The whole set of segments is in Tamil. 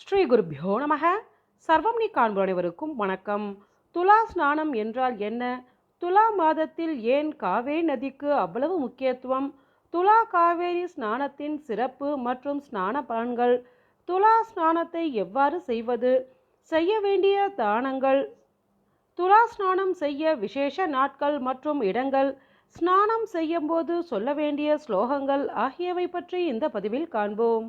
ஸ்ரீ குருபியோ நமக. சர்வம் நீ காண்பு அனைவருக்கும் வணக்கம். துலா ஸ்நானம் என்றால் என்ன? துலா மாதத்தில் ஏன் காவேரி நதிக்கு அவ்வளவு முக்கியத்துவம்? துலா காவேரி ஸ்நானத்தின் சிறப்பு மற்றும் ஸ்நான பலன்கள். துலா ஸ்நானத்தை எவ்வாறு செய்வது? செய்ய வேண்டிய தானங்கள். துலா ஸ்நானம் செய்ய விசேஷ நாட்கள் மற்றும் இடங்கள். ஸ்நானம் செய்யும்போது சொல்ல வேண்டிய ஸ்லோகங்கள் ஆகியவை பற்றி இந்த பதிவில் காண்போம்.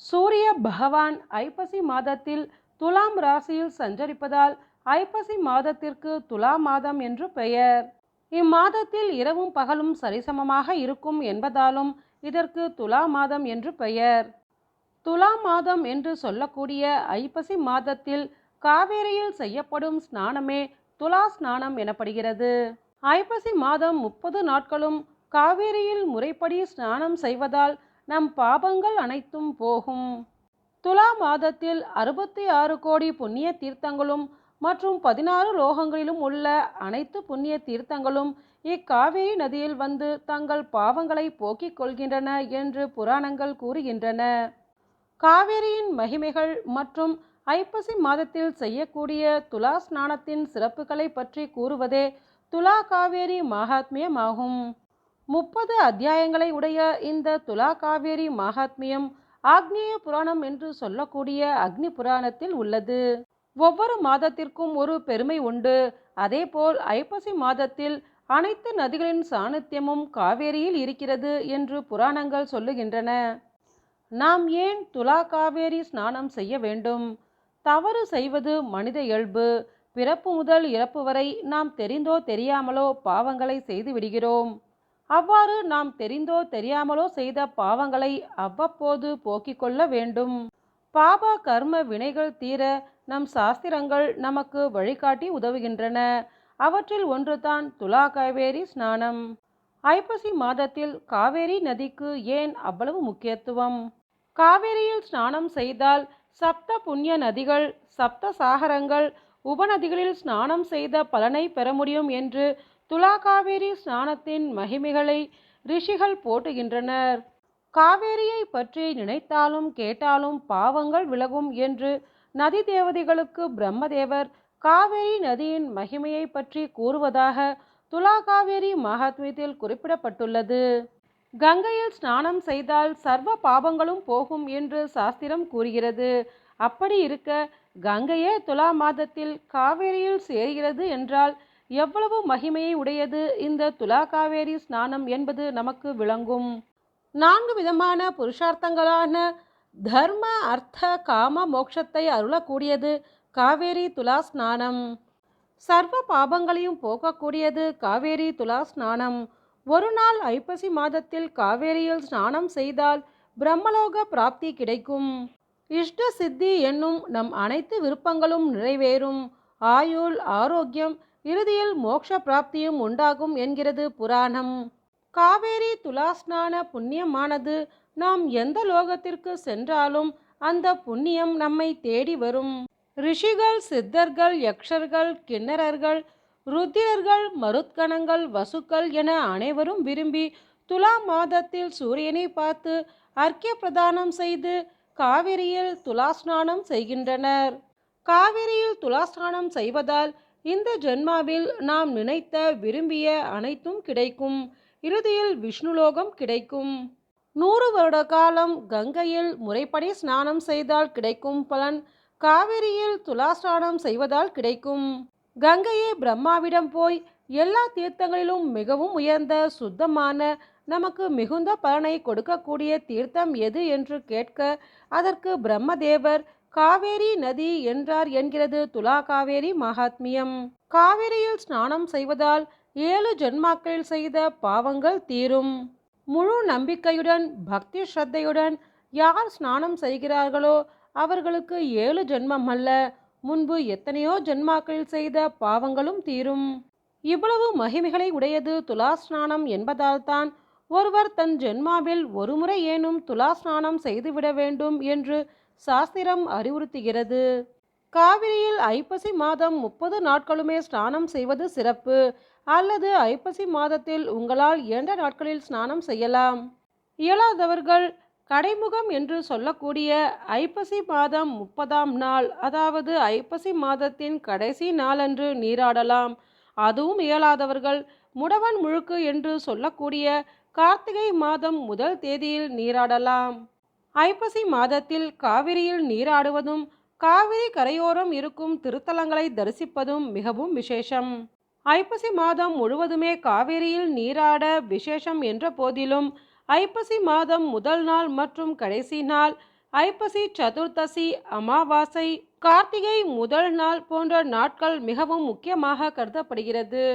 சூரிய பகவான் ஐப்பசி மாதத்தில் துலாம் ராசியில் சஞ்சரிப்பதால் ஐப்பசி மாதத்திற்கு துலா மாதம் என்று பெயர். இம்மாதத்தில் இரவும் பகலும் சரிசமமாக இருக்கும் என்பதாலும் இதற்கு துலா மாதம் என்று பெயர். துலா மாதம் என்று சொல்லக்கூடிய ஐப்பசி மாதத்தில் காவேரியில் செய்யப்படும் ஸ்நானமே துலா ஸ்நானம் எனப்படுகிறது. ஐப்பசி மாதம் முப்பது நாட்களும் காவேரியில் முறைப்படி ஸ்நானம் செய்வதால் நம் பாபங்கள் அனைத்தும் போகும். துலா மாதத்தில் அறுபத்தி ஆறு கோடி புண்ணிய தீர்த்தங்களும் மற்றும் பதினாறு லோகங்களிலும் உள்ள அனைத்து புண்ணிய தீர்த்தங்களும் இக்காவேரி நதியில் வந்து தங்கள் பாவங்களை போக்கிக் கொள்கின்றன என்று புராணங்கள் கூறுகின்றன. காவேரியின் மகிமைகள் மற்றும் ஐப்பசி மாதத்தில் செய்யக்கூடிய துலா ஸ்நானத்தின் சிறப்புகளை பற்றி கூறுவதே துலா காவேரி மகாத்மியமாகும். முப்பது அத்தியாயங்களை உடைய இந்த துலா காவேரி மகாத்மியம் ஆக்னேய புராணம் என்று சொல்லக்கூடிய அக்னி புராணத்தில் உள்ளது. ஒவ்வொரு மாதத்திற்கும் ஒரு பெருமை உண்டு. அதேபோல் ஐப்பசி மாதத்தில் அனைத்து நதிகளின் சாணித்தியமும் காவேரியில் இருக்கிறது என்று புராணங்கள் சொல்லுகின்றன. நாம் ஏன் துலா காவேரி ஸ்நானம் செய்ய வேண்டும்? தவறு செய்வது மனித இயல்பு. பிறப்பு முதல் இறப்பு வரை நாம் தெரிந்தோ தெரியாமலோ பாவங்களை செய்து விடுகிறோம். அவ்வாறு நாம் தெரிந்தோ தெரியாமலோ செய்த பாவங்களை அவ்வப்போது போக்கிக் கொள்ள வேண்டும். பாப கர்ம வினைகள் தீர நம் சாஸ்திரங்கள் நமக்கு வழிகாட்டி உதவுகின்றன. அவற்றில் ஒன்றுதான் துலா காவேரி ஸ்நானம். ஐப்பசி மாதத்தில் காவேரி நதிக்கு ஏன் அவ்வளவு முக்கியத்துவம்? காவேரியில் ஸ்நானம் செய்தால் சப்த புண்ணிய நதிகள் சப்த சாகரங்கள் உபநதிகளில் ஸ்நானம் செய்த பலனை பெற முடியும் என்று துலா காவேரி ஸ்நானத்தின் மகிமைகளை ரிஷிகள் போட்டுகின்றனர் காவேரியை பற்றி நினைத்தாலும் கேட்டாலும் பாவங்கள் விலகும் என்று நதி தேவதைகளுக்கு பிரம்மதேவர் காவேரி நதியின் மகிமையை பற்றி கூறுவதாக துலா காவேரி மகாத்மியத்தில் குறிப்பிடப்பட்டுள்ளது. கங்கையில் ஸ்நானம் செய்தால் சர்வ பாவங்களும் போகும் என்று சாஸ்திரம் கூறுகிறது. அப்படி இருக்க கங்கையே துலா மாதத்தில் காவேரியில் சேர்கிறது என்றால் எவ்வளவு மகிமையை உடையது இந்த துலா காவேரி ஸ்நானம் என்பது நமக்கு விளங்கும். நான்கு விதமான புருஷார்த்தங்களான தர்ம அர்த்த காம மோட்சத்தை அருளக்கூடியது காவேரி துலா ஸ்நானம். சர்வ பாபங்களையும் போக்கக்கூடியது காவேரி துலா ஸ்நானம். ஒரு நாள் ஐப்பசி மாதத்தில் காவேரியில் ஸ்நானம் செய்தால் பிரம்மலோக பிராப்தி கிடைக்கும். இஷ்ட சித்தி என்னும் நம் அனைத்து விருப்பங்களும் நிறைவேறும். ஆயுள் ஆரோக்கியம் இறுதியில் மோட்ச பிராப்தியும் உண்டாகும் என்கிறது புராணம். காவேரி துலாஸ்நான புண்ணியமானது நாம் எந்த லோகத்திற்கு சென்றாலும் அந்த புண்ணியம் நம்மை தேடி வரும். ரிஷிகள் சித்தர்கள் யக்ஷர்கள் கிண்ணறர்கள் ருத்திரர்கள் மருத்கணங்கள் வசுக்கள் என அனைவரும் விரும்பி துலா மாதத்தில் சூரியனை பார்த்து அர்க்கிய பிரதானம் செய்து காவிரியில் துலாஸ்நானம் செய்கின்றனர். காவிரியில் துலாஸ்நானம் செய்வதால் இந்த ஜென்மாவில் நாம் நினைத்த விரும்பிய அனைத்தும் கிடைக்கும். இறுதியில் விஷ்ணுலோகம் கிடைக்கும். நூறு வருட காலம் கங்கையில் முறைப்படி ஸ்நானம் செய்தால் கிடைக்கும் பலன். காவிரியில் துலாஸ்நானம் செய்வதால் கிடைக்கும். கங்கையே பிரம்மாவிடம் போய் எல்லா தீர்த்தங்களிலும் மிகவும் உயர்ந்த சுத்தமான நமக்கு மிகுந்த பலனை கொடுக்கக்கூடிய தீர்த்தம் எது என்று கேட்க அதற்கு பிரம்மதேவர் காவேரி நதி என்றார் என்கிறது துலா காவேரி மகாத்மியம். காவேரியில் ஸ்நானம் செய்வதால் ஏழு ஜென்மாக்களில் செய்த பாவங்கள் தீரும். முழு நம்பிக்கையுடன் பக்தி ஸ்ரத்தையுடன் யார் ஸ்நானம் செய்கிறார்களோ அவர்களுக்கு ஏழு ஜென்மம் அல்ல முன்பு எத்தனையோ ஜென்மாக்களில் செய்த பாவங்களும் தீரும். இவ்வளவு மகிமைகளை உடையது துலா ஸ்நானம் என்பதால்தான் ஒருவர் தன் ஜென்மாவில் ஒருமுறை ஏனும் துலா ஸ்நானம் செய்துவிட வேண்டும் என்று சாஸ்திரம் அறிவுறுத்துகிறது. காவிரியில் ஐப்பசி மாதம் முப்பது நாட்களுமே ஸ்நானம் செய்வது சிறப்பு. அல்லது ஐப்பசி மாதத்தில் உங்களால் இரண்டு நாட்களில் ஸ்நானம் செய்யலாம்? இயலாதவர்கள் கடைமுகம் என்று சொல்லக்கூடிய ஐப்பசி மாதம் முப்பதாம் நாள் அதாவது ஐப்பசி மாதத்தின் கடைசி நாளன்று நீராடலாம். அதுவும் இயலாதவர்கள் முடவன் முழுக்கு என்று சொல்லக்கூடிய கார்த்திகை மாதம் முதல் தேதியில் நீராடலாம். ஐப்பசி மாதத்தில் காவிரியில் நீராடுவதும் காவிரி கரையோரம் இருக்கும் திருத்தலங்களை தரிசிப்பதும் மிகவும் விசேஷம். ஐப்பசி மாதம் முழுவதுமே காவிரியில் நீராட விசேஷம் என்ற போதிலும் ஐப்பசி மாதம் முதல் நாள் மற்றும் கடைசி நாள் ஐப்பசி சதுர்த்தசி அமாவாசை கார்த்திகை முதல் நாள் போன்ற நாட்கள் மிகவும் முக்கியமாக கருதப்படுகிறது.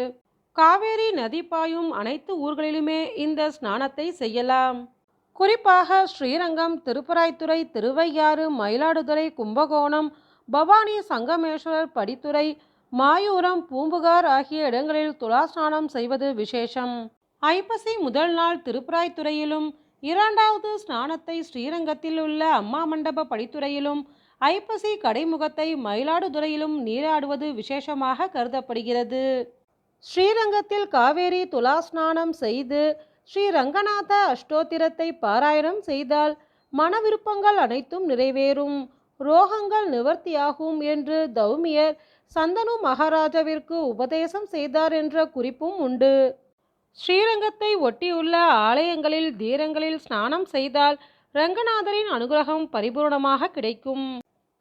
காவேரி நதி பாயும் அனைத்து ஊர்களிலுமே இந்த ஸ்நானத்தை செய்யலாம். குறிப்பாக ஸ்ரீரங்கம் திருப்பராய்த்துறை திருவையாறு மயிலாடுதுறை கும்பகோணம் பவானி சங்கமேஸ்வரர் படித்துறை மாயூரம் பூம்புகார் ஆகிய இடங்களில் துலா ஸ்நானம் செய்வது விசேஷம். ஐப்பசி முதல் நாள் திருப்பராய்த்துறையிலும் இரண்டாவது ஸ்நானத்தை ஸ்ரீரங்கத்தில் உள்ள அம்மா மண்டப படித்துறையிலும் ஐப்பசி கடைமுகத்தை மயிலாடுதுறையிலும் நீராடுவது விசேஷமாக கருதப்படுகிறது. ஸ்ரீரங்கத்தில் காவேரி துலா ஸ்நானம் செய்து ஸ்ரீ ரங்கநாத அஷ்டோத்திரத்தை பாராயணம் செய்தால் மன விருப்பங்கள் அனைத்தும் நிறைவேறும். ரோகங்கள் நிவர்த்தியாகும் என்று தௌமியர் சந்தனு மகாராஜாவிற்கு உபதேசம் செய்தார் என்ற குறிப்பும் உண்டு. ஸ்ரீரங்கத்தை ஒட்டியுள்ள ஆலயங்களில் தீரங்களில் ஸ்நானம் செய்தால் ரங்கநாதரின் அனுகிரகம் பரிபூர்ணமாக கிடைக்கும்.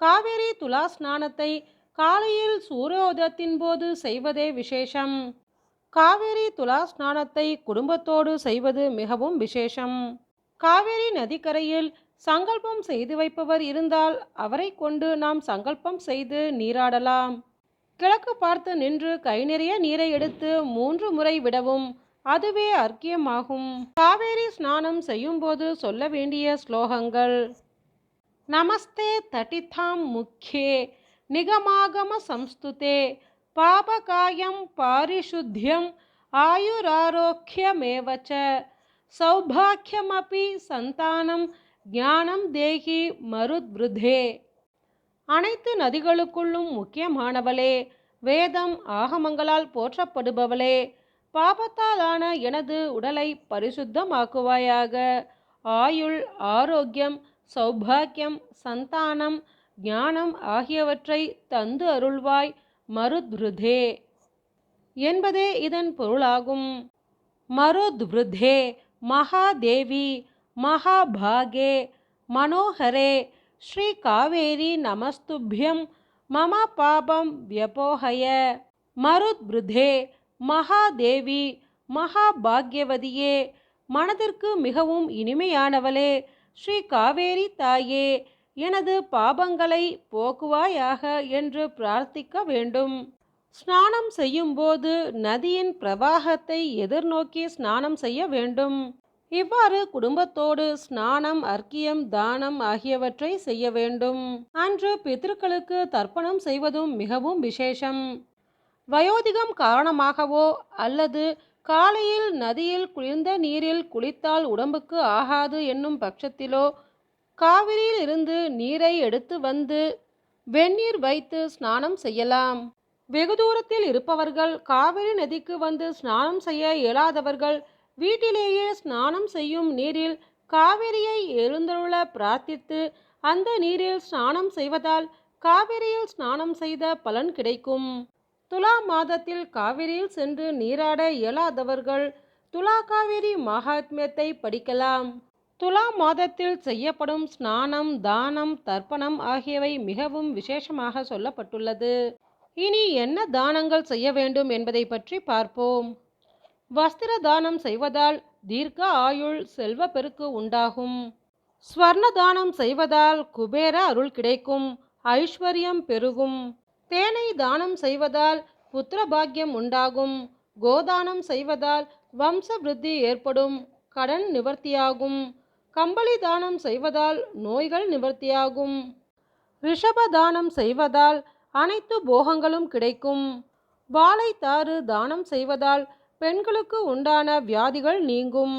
காவேரி துலா ஸ்நானத்தை காலையில் சூரியோதயத்தின் போது செய்வதே விசேஷம். காவேரி துலா ஸ்நானத்தை குடும்பத்தோடு செய்வது மிகவும் விசேஷம். காவேரி நதிக்கரையில் சங்கல்பம் செய்து வைப்பவர் இருந்தால் அவரை கொண்டு நாம் சங்கல்பம் செய்து நீராடலாம். கிழக்கு பார்த்து நின்று கை நிறைய நீரை எடுத்து மூன்று முறை விடவும் அதுவே அர்க்கியமாகும். காவேரி ஸ்நானம் செய்யும்போது சொல்ல வேண்டிய ஸ்லோகங்கள். நமஸ்தே தட்டித்தாம் முக்கே நிகமாகம சம்ஸ்துதே. பாபகாயம் பாரிசுத்தியம் ஆயுராரோக்கியமேவச்ச. சௌபாக்கியமபி சந்தானம் ஞானம் தேகி மருத்ருதே அனைத்து நதிகளுக்குள்ளும் முக்கியமானவளே வேதம் ஆகமங்களால் போற்றப்படுபவளே பாபத்தாலான எனது உடலை பரிசுத்தமாக்குவாயாக. ஆயுள் ஆரோக்கியம் சௌபாக்கியம் சந்தானம் ஞானம் ஆகியவற்றை தந்து அருள்வாய் மருத்ருதே. என்பதே இதன் பொருளாகும். மருத்ருதே மகாதேவி மகாபாகே மனோகரே ஸ்ரீ காவேரி நமஸ்துபியம் மம பாபம் வியபோகய மருத்ருதே மகாதேவி மகாபாக்யவதியே மனதிற்கு மிகவும் இனிமையானவளே ஸ்ரீ காவேரி தாயே எனது பாபங்களை போக்குவாயாக என்று பிரார்த்திக்க வேண்டும். ஸ்நானம் செய்யும்போது நதியின் பிரவாகத்தை எதிர்நோக்கி ஸ்நானம் செய்ய வேண்டும். இவ்வாறு குடும்பத்தோடு ஸ்நானம் அர்க்கியம் தானம் ஆகியவற்றை செய்ய வேண்டும். அன்று பித்ருக்களுக்கு தர்ப்பணம் செய்வதும் மிகவும் விசேஷம். வயோதிகம் காரணமாகவோ அல்லது காலையில் நதியில் குளிர்ந்த நீரில் குளித்தால் உடம்புக்கு ஆகாது என்னும் பட்சத்திலோ காவிரியில் இருந்து நீரை எடுத்து வந்து வெந்நீர் வைத்து ஸ்நானம் செய்யலாம். வெகு தூரத்தில் இருப்பவர்கள் காவிரி நதிக்கு வந்து ஸ்நானம் செய்ய இயலாதவர்கள் வீட்டிலேயே ஸ்நானம் செய்யும் நீரில் காவிரியை எழுந்தருள பிரார்த்தித்து அந்த நீரில் ஸ்நானம் செய்வதால் காவிரியில் ஸ்நானம் செய்த பலன் கிடைக்கும். துலா மாதத்தில் காவிரியில் சென்று நீராட இயலாதவர்கள் துலா காவிரி மகாத்மியத்தை படிக்கலாம். துலா மாதத்தில் செய்யப்படும் ஸ்நானம் தானம் தர்ப்பணம் ஆகியவை மிகவும் விசேஷமாக சொல்லப்பட்டுள்ளது. இனி என்ன தானங்கள் செய்ய வேண்டும் என்பதை பற்றி பார்ப்போம். வஸ்திர தானம் செய்வதால் தீர்க்க ஆயுள் செல்வ பெருக்கு உண்டாகும். ஸ்வர்ண தானம் செய்வதால் குபேர அருள் கிடைக்கும் ஐஸ்வர்யம் பெருகும். தேனை தானம் செய்வதால் புத்திர பாக்கியம் உண்டாகும். கோதானம் செய்வதால் வம்ச விருத்தி ஏற்படும் கடன் நிவர்த்தியாகும். கம்பளி தானம் செய்வதால் நோய்கள் நிவர்த்தியாகும். ரிஷப தானம் செய்வதால் அனைத்து போகங்களும் கிடைக்கும். வாழைத்தாறு தானம் செய்வதால் பெண்களுக்கு உண்டான வியாதிகள் நீங்கும்.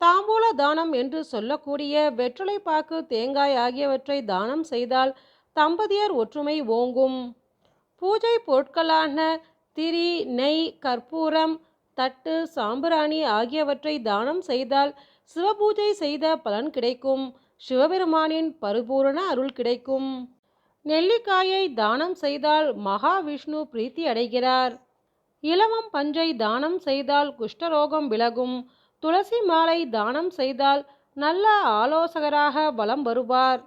தாம்பூல தானம் என்று சொல்லக்கூடிய வெற்றிலைப்பாக்கு தேங்காய் ஆகியவற்றை தானம் செய்தால் தம்பதியர் ஒற்றுமை ஓங்கும். பூஜை பொருட்களான திரி நெய் கற்பூரம் தட்டு சாம்பிராணி ஆகியவற்றை தானம் செய்தால் சிவபூஜை செய்த பலன் கிடைக்கும். சிவபெருமானின் பரிபூரண அருள் கிடைக்கும். நெல்லிக்காயை தானம் செய்தால் மகாவிஷ்ணு பிரீத்தி அடைகிறார். இலவம் பஞ்சை தானம் செய்தால் குஷ்டரோகம் விலகும். துளசி மாலை தானம் செய்தால் நல்ல ஆலோசகராக வலம் வருவார்.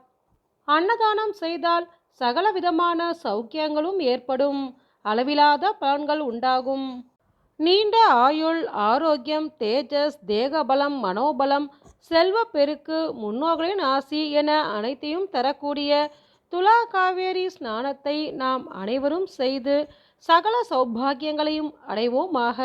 அன்னதானம் செய்தால் சகல விதமான சௌக்கியங்களும் ஏற்படும். அளவிலாத பலன்கள் உண்டாகும். நீண்ட ஆயுள் ஆரோக்கியம் தேஜஸ் தேகபலம் மனோபலம் செல்வ பெருக்கு முன்னோர்களின் ஆசி என அனைத்தையும் தரக்கூடிய துலா காவேரி ஸ்நானத்தை நாம் அனைவரும் செய்து சகல சௌபாகியங்களையும் அடைவோமாக.